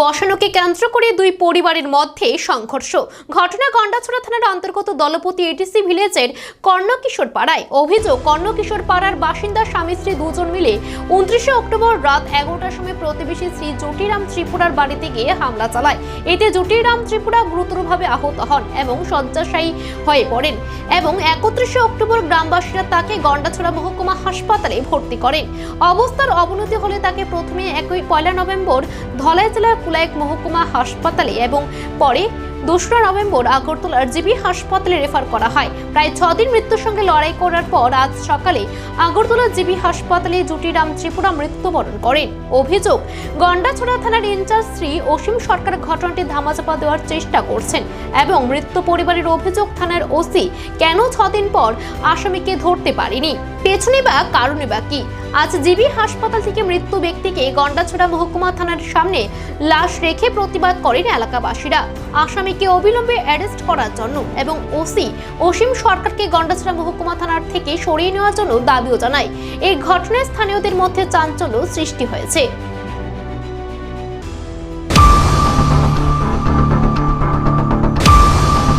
বসানোকে কেন্দ্র করে দুই পরিবারের মধ্যে সংঘর্ষ। ঘটনা গন্ডাছড়া থানার অন্তর্গত দলপতি এটিসি ভিলেজের কর্ণকিশোর পাড়ায় অভিযোগ, কর্ণকিশোর পাড়ার বাসিন্দা স্বামী স্ত্রী দুজন মিলে উনত্রিশে অক্টোবর রাত এগারোটার সময় প্রতিবেশী শ্রী জটিরাম ত্রিপুরার বাড়িতে গিয়ে হামলা চালায়। এতে জটিরাম ত্রিপুরা গুরুতরভাবে আহত হন এবং শয্যাশায়ী হয়ে পড়েন এবং একত্রিশে অক্টোবর গ্রামবাসীরা তাকে গন্ডাছড়া মহকুমা হাসপাতালে ভর্তি করেন। অবস্থার অবনতি হলে তাকে প্রথমে একই পয়লা নভেম্বর ধলাই জেলার কুলাইক মহকুমা হাসপাতালে এবং পরে দোসরা নভেম্বর আগরতলার জিবি হাসপাতালে রেফার করা হয়। প্রায় ছদিন মৃত্যুর সঙ্গে লড়াই করার পর আজ সকালে আগরতলা জিবি হাসপাতালে জুটিরাম ত্রিপুরা মৃত্যুবরণ করেন। অভিযোগ, গন্ডাছড়া থানার ইনচার্জ শ্রী অসীম সরকার ঘটনাটি ধামাচাপা দেওয়ার চেষ্টা করছেন এবং মৃত্যু পরিবারের অভিযোগ থানার ওসি কেন ছদিন পর আসামিকে ধরতে পারেনি। পেছনে বা কারণে বা কি? আজ জিবি হাসপাতাল থেকে মৃত্যু ব্যক্তিকে গন্ডাছড়া মহকুমা থানার সামনে লাশ রেখে প্রতিবাদ করেন এলাকাবাসীরা। আসামিকে অবিলম্বে অ্যারেস্ট করার জন্য এবং ওসি অসীম সরকারকে গন্ডাছড়া মহকুমা থানার থেকে সরিয়ে নেওয়ার জন্য দাবিও জানায়। এই ঘটনায় স্থানীয়দের মধ্যে চাঞ্চল্য সৃষ্টি হয়েছে।